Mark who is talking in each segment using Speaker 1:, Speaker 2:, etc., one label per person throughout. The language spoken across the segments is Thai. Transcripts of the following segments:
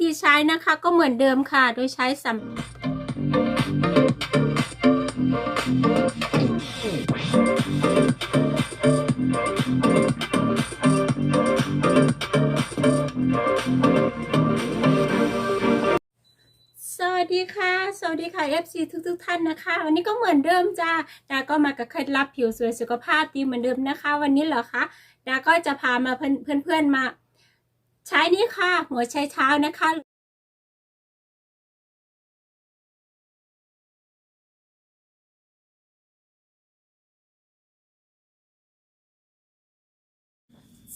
Speaker 1: ธีใช้นะคะก็เหมือนเดิมค่ะ โดยใช้สำสวัสดีค่ะ สวัสดีค่ะ FC ทุกทุกๆท่านนะคะ วันนี้ก็เหมือนเดิมจ้าดาก็มากับเคล็ดลับผิวสวยสุขภาพดีเหมือนเดิมนะคะ วันนี้เหรอคะดาก็จะพามาเพื่อนเพื่อนๆมา ใช้นี่ค่ะ หัวใช้เท้านะคะ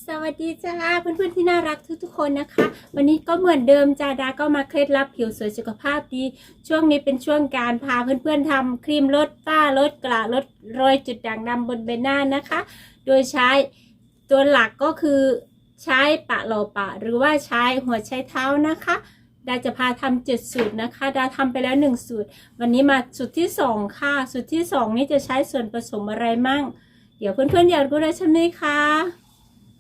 Speaker 1: สวัสดีจ้าเพื่อนๆที่น่ารักทุกๆคนนะคะ วันนี้ก็เหมือนเดิมจ้าดาก็มาเคล็ดลับผิวสวยสุขภาพดี ช่วงนี้เป็นช่วงการพาเพื่อนๆทำครีมลดฝ้าลดกระลดรอยจุดด่างดำบนใบหน้านะคะ โดยใช้ตัวหลักก็คือ ใช้ปะโลปะ หรือว่าใช้หัวใช้เท้านะคะ ดาจะพาทำเจ็ดสูตรนะคะ ดาทำไปแล้วหนึ่งสูตร วันนี้มาสูตรที่สองค่ะ สูตรที่สองนี้จะใช้ส่วนผสมอะไรมั่ง เดี๋ยวเพื่อนๆอยากรู้แล้วใช่ไหมคะ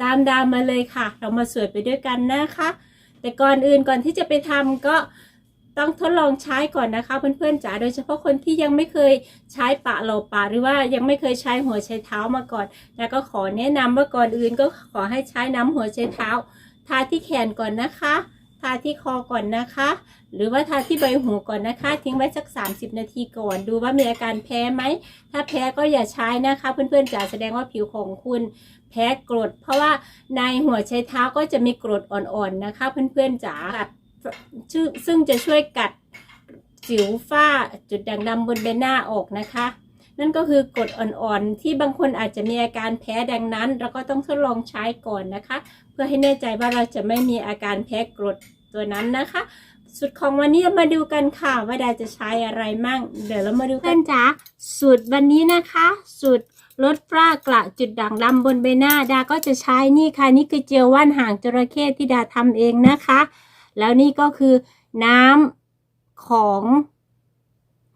Speaker 1: ตามดามาเลยค่ะ เรามาสวดไปด้วยกันนะคะ แต่ก่อนอื่นก่อนที่จะไปทำก็ ต้องทดลองใช้ก่อนนะคะเพื่อนๆจ๋าโดยเฉพาะคนที่ยังไม่เคยใช้ปะโลปะหรือว่ายังไม่เคยใช้หัวใช้เท้ามาก่อนแล้วก็ขอแนะนำว่าก่อนอื่นก็ขอให้ใช้น้ำหัวใช้เท้า ทาที่แขนก่อนนะคะ ทาที่คอก่อนนะคะ หรือว่าทาที่ใบหูก่อนนะคะ ทิ้งไว้สัก 30 นาทีก่อน ดูว่ามีอาการแพ้ไหม ถ้าแพ้ก็อย่าใช้นะคะ เพื่อนๆจ๋าแสดงว่าผิวของคุณแพ้กรด เพราะว่าในหัวใช้เท้าก็จะมีกรดอ่อนๆนะคะ เพื่อนๆจ๋า ซึ่งจะช่วยกัดสิวฝ้าจุดด่างดำบนใบหน้าออกนะคะ นั่นก็คือกรดอ่อนๆ ที่บางคนอาจจะมีอาการแพ้ดังนั้น เราก็ต้องทดลองใช้ก่อนนะคะ เพื่อให้แน่ใจว่าเราจะไม่มีอาการแพ้กรดตัวนั้นนะคะ สูตรของวันนี้มาดูกันค่ะว่าดาจะใช้อะไรมั่ง เดี๋ยวเรามาดูกันจ้าสูตรวันนี้นะคะ สูตรลดฝ้ากระจุดด่างดำบนใบหน้า ดาก็จะใช้นี่ค่ะนี่คือเจลว่านหางจระเข้ที่ดาทำเองนะคะ แล้วนี่ก็คือน้ำของ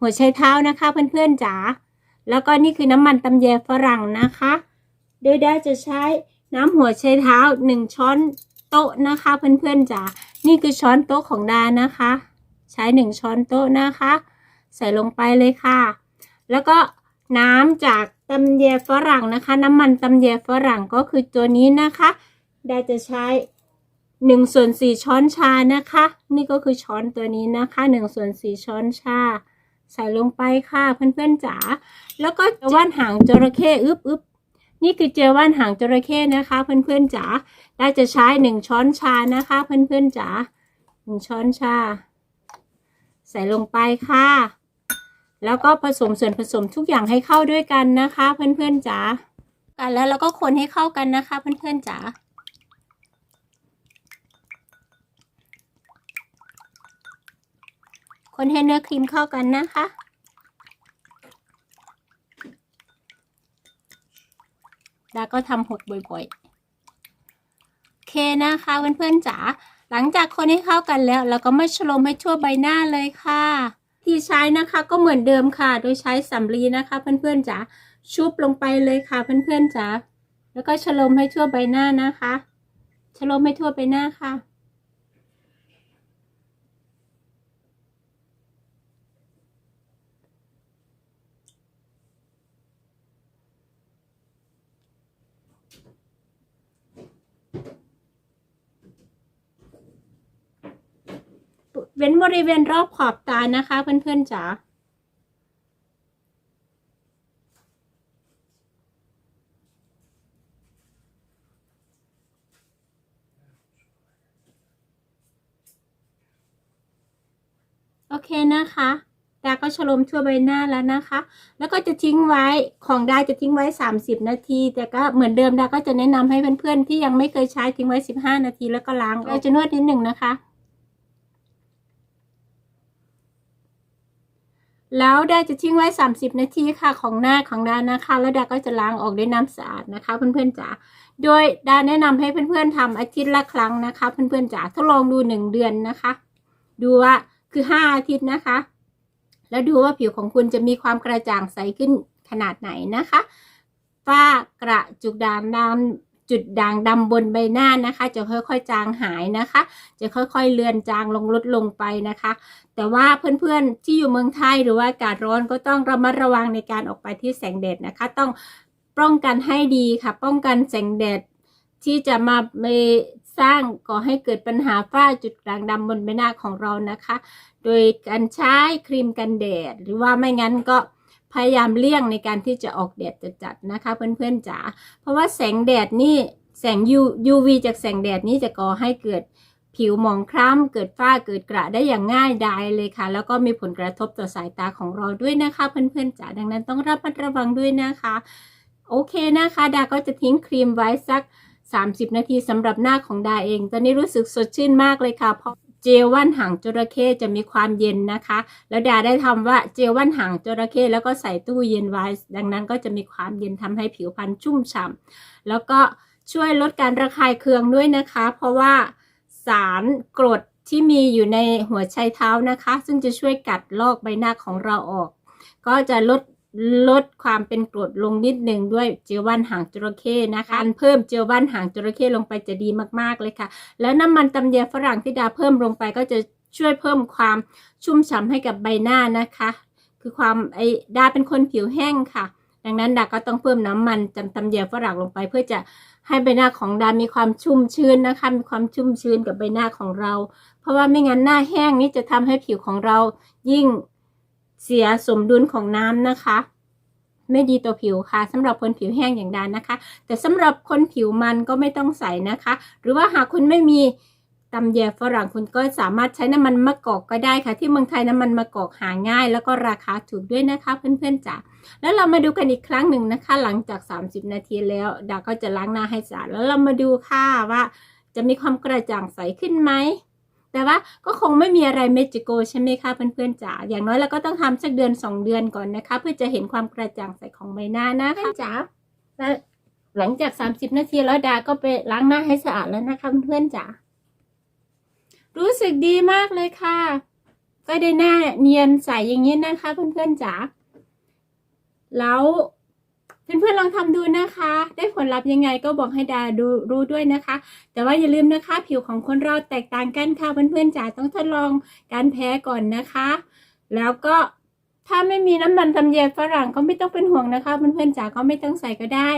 Speaker 1: หัวไชเท้านะคะ เพื่อนๆจ๋าแล้วก็นี่คือน้ำมันตำแยฝรั่งนะคะ โดยดาจะใช้น้ำหัวไชเท้าหนึ่งช้อนโต๊ะนะคะ เพื่อนๆจ๋านี่คือช้อนโต๊ะของดานะคะ ใช้หนึ่งช้อนโต๊ะนะคะ ใส่ลงไปเลยค่ะ แล้วก็น้ำจากตำแยฝรั่งนะคะ น้ำมันตำแยฝรั่งก็คือตัวนี้นะคะดาจะใช้ หนึ่งส่วนสี่ช้อนชานะคะ นี่ก็คือช้อนตัวนี้นะคะหนึ่งส่วนสี่ช้อนชา ใส่ลงไปค่ะเพื่อนๆจ๋าแล้วก็เจว่านหางจระเข้อึบอึบนี่คือเจว่านหางจระเข้นะคะ เพื่อนๆจ๋าได้จะใช้หนึ่งช้อนชานะคะ เพื่อนๆจ๋าหนึ่งช้อนชา ใส่ลงไปค่ะ แล้วก็ผสมส่วนผสมทุกอย่างให้เข้าด้วยกันนะคะ เพื่อนๆจ๋ากันแล้วเราก็คนให้เข้ากันนะคะ เพื่อนๆจ๋า คนให้เนื้อครีมเข้ากันนะคะ แล้วก็ทำหดบ่อยๆ โอเคนะคะเพื่อนๆจ๋า หลังจากคนให้เข้ากันแล้ว เราก็มาชโลมให้ทั่วใบหน้าเลยค่ะ ที่ใช้นะคะก็เหมือนเดิมค่ะ โดยใช้สำลีนะคะ เพื่อนๆจ๋า ชุบลงไปเลยค่ะ เพื่อนๆจ๋า แล้วก็ชโลมให้ทั่วใบหน้านะคะชโลมให้ทั่วใบหน้าค่ะ เว้นบริเวณรอบขอบตานะคะ เพื่อนๆจ๋าโอเคนะคะดาก็ฉลมทั่วใบหน้าแล้วนะคะ แล้วก็จะทิ้งไว้ของดาจะทิ้งไว้ 30 นาที แต่ก็เหมือนเดิมดาก็จะแนะนำให้เพื่อนๆที่ยังไม่เคยใช้ทิ้งไว้ 15 นาทีแล้วก็ล้างเราจะนวดนิดหนึ่งนะคะ แล้วดาจะทิ้งไว้ 30 นาทีค่ะของหน้าของดานะคะ แล้วดาก็จะล้างออกด้วยน้ำสะอาดนะคะ เพื่อนๆจ๋าโดยดาแนะนำให้เพื่อนๆทำอาทิตย์ละครั้งนะคะ เพื่อนๆจ๋าทดลองดูหนึ่งเดือนนะคะ ดูว่าคือห้าอาทิตย์นะคะ แล้วดูว่าผิวของคุณจะมีความกระจ่างใสขึ้นขนาดไหนนะคะฝ้ากระจุกด่างด จุดด่างดำบนใบหน้านะคะ จะค่อยๆจางหายนะคะ จะค่อยๆเลือนจางลงลดลงไปนะคะ แต่ว่าเพื่อนๆที่อยู่เมืองไทยหรือว่าอากาศร้อนก็ต้องระมัดระวังในการออกไปที่แสงแดดนะคะ ต้องป้องกันให้ดีค่ะ ป้องกันแสงแดดที่จะมาไม่สร้างก่อให้เกิดปัญหาฝ้าจุดด่างดำบนใบหน้าของเรานะคะ โดยการใช้ครีมกันแดด หรือว่าไม่งั้นก็ พยายามเลี่ยงในการที่จะออกแดดจัดๆนะคะ เพื่อนๆจ๋าเพราะว่าแสงแดดนี่แสง U- UV จากแสงแดดนี่จะก่อให้เกิดผิวหมองคล้ำเกิดฝ้าเกิดกระได้อย่างง่ายดายเลยค่ะ แล้วก็มีผลกระทบต่อสายตาของเราด้วยนะคะ เพื่อนๆจ๋าดังนั้นต้องระมัดระวังด้วยนะคะ โอเคนะคะ ดาก็จะทิ้งครีมไว้สัก 30 นาทีสำหรับหน้าของดาเอง ตอนนี้รู้สึกสดชื่นมากเลยค่ะเพราะ เจลว่านหางจระเข้จะมีความเย็นนะคะ แล้วดาได้ทำว่าเจลว่านหางจระเข้แล้วก็ใส่ตู้เย็นไว้ ดังนั้นก็จะมีความเย็นทำให้ผิวพรรณชุ่มฉ่ำแล้วก็ช่วยลดการระคายเคืองด้วยนะคะ เพราะว่าสารกรดที่มีอยู่ในหัวไชเท้านะคะ ซึ่งจะช่วยกัดลอกใบหน้าของเราออก ก็จะลด ลดความเป็นกรดลงนิดหนึ่งด้วยเจลว่านหางจระเข้นะคะการเพิ่มเจลว่านหางจระเข้ลงไปจะดีมากๆเลยค่ะ แล้วน้ำมันตำแยฝรั่งที่ดาเพิ่มลงไปก็จะช่วยเพิ่มความชุ่มฉ่ำให้กับใบหน้านะคะ คือความไอดาเป็นคนผิวแห้งค่ะ ดังนั้นดาก็ต้องเพิ่มน้ำมันจำตำแยฝรั่งลงไปเพื่อจะให้ใบหน้าของดามีความชุ่มชื้นนะคะ มีความชุ่มชื้นกับใบหน้าของเรา เพราะว่าไม่งั้นหน้าแห้งนี่จะทำให้ผิวของเรายิ่ง เสียสมดุลของน้ำนะคะ ไม่ดีต่อผิวค่ะสำหรับคนผิวแห้งอย่างดานนะคะ แต่สำหรับคนผิวมันก็ไม่ต้องใส่นะคะ หรือว่าหากคุณไม่มีตำแยฝรั่งคุณก็สามารถใช้น้ำมันมะกอกก็ได้ค่ะ ที่เมืองไทยน้ำมันมะกอกหาง่าย แล้วก็ราคาถูกด้วยนะคะเพื่อนๆจ๋าแล้วเรามาดูกันอีกครั้งหนึ่งนะคะ หลังจาก 30 นาทีแล้วดาก็จะล้างหน้าให้สะอาดแล้วเรามาดูค่ะว่าจะมีความกระจ่างใสขึ้นไหม แต่ว่าก็คงไม่มีอะไรเมจิโกใช่ไหมคะเพื่อนๆจ๋าอย่างน้อยเราก็ต้องทำสักเดือน 2 เดือนก่อนนะคะ เพื่อจะเห็นความกระจ่างใสของใบหน้านะคะจ๋าและหลังจาก 30 นาทีแล้วดาก็ไปล้างหน้าให้สะอาดแล้วนะคะเพื่อนๆจ๋ารู้สึกดีมากเลยค่ะ ก็ได้หน้าเนียนใสอย่างนี้นะคะเพื่อนๆจ๋าแล้ว เพื่อนๆลองทำดูนะคะ ได้ผลลัพธ์ยังไงก็บอกให้ดาดูรู้ด้วยนะคะ แต่ว่าอย่าลืมนะคะ ผิวของคนเราแตกต่างกันค่ะเพื่อนๆจ๋าต้องทดลองการแพ้ก่อนนะคะ แล้วก็ถ้าไม่มีน้ำมันตำแยฝรั่งก็ไม่ต้องเป็นห่วงนะคะเพื่อนๆจ๋าก็ไม่ต้องใส่ก็ได้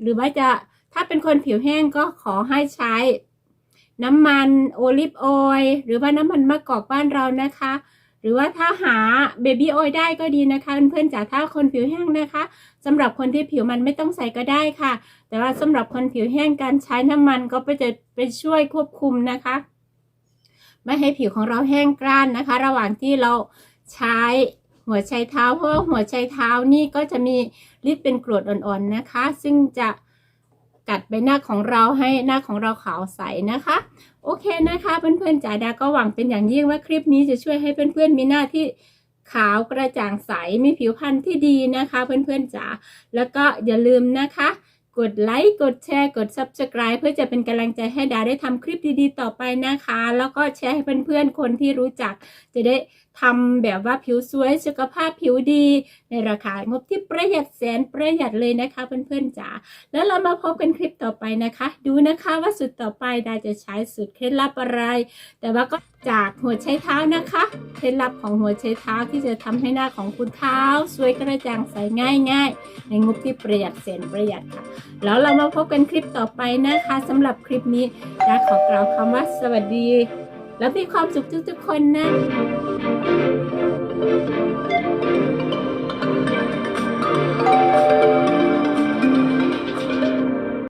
Speaker 1: หรือว่าจะถ้าเป็นคนผิวแห้งก็ขอให้ใช้ น้ำมันโอลิฟออยล์หรือว่าน้ำมันมะกอกบ้านเรานะคะ หรือว่าถ้าหาเบบี้ออยได้ก็ดีนะคะเพื่อนๆจ๋าถ้าคนผิวแห้งนะคะสำหรับคนที่ผิวมันไม่ต้องใส่ก็ได้ค่ะ แต่ว่าสำหรับคนผิวแห้งการใช้น้ำมันก็ไปจะไปช่วยควบคุมนะคะ ไม่ให้ผิวของเราแห้งกร้านนะคะ ระหว่างที่เราใช้หัวไชเท้าเพราะว่าหัวไชเท้านี่ก็จะมีฤทธิ์เป็นกรดอ่อนๆนะคะ ซึ่งจะ กัดใบหน้าของเราให้หน้าของเราขาวใสนะคะ โอเคนะคะเพื่อนๆจ๋าดาก็หวังเป็นอย่างยิ่งว่าคลิปนี้จะช่วยให้เพื่อนๆมีหน้าที่ขาวกระจ่างใสมีผิวพรรณที่ดีนะคะ เพื่อนๆจ๋าแล้วก็อย่าลืมนะคะ กดไลค์กดแชร์กด Subscribe เพื่อจะเป็นกำลังใจให้ดาได้ทำคลิปดีๆ ต่อไปนะคะ แล้วก็แชร์ให้เพื่อนๆคนที่รู้จักจะได้ ทำแบบว่าผิวสวยสุขภาพผิวดี ในราคางบที่ประหยัดแสนประหยัดเลยนะคะเพื่อนๆจ๋าแล้วเรามาพบกันคลิปต่อไปนะคะ ดูนะคะว่าสุดต่อไปดาจะใช้สูตรเคล็ดลับอะไร แต่ว่าก็จากหัวใช้เท้านะคะเคล็ดลับของหัวใช้เท้าที่จะทำให้หน้าของคุณเท้า สวยกระจ่างใสง่ายๆในงบที่ประหยัดแสนประหยัดค่ะ แล้วเรามาพบกันคลิปต่อไปนะคะสำหรับคลิปนี้ดาขอกล่าวคำว่าสวัสดี แล้วมีความสุขทุกๆคนนะ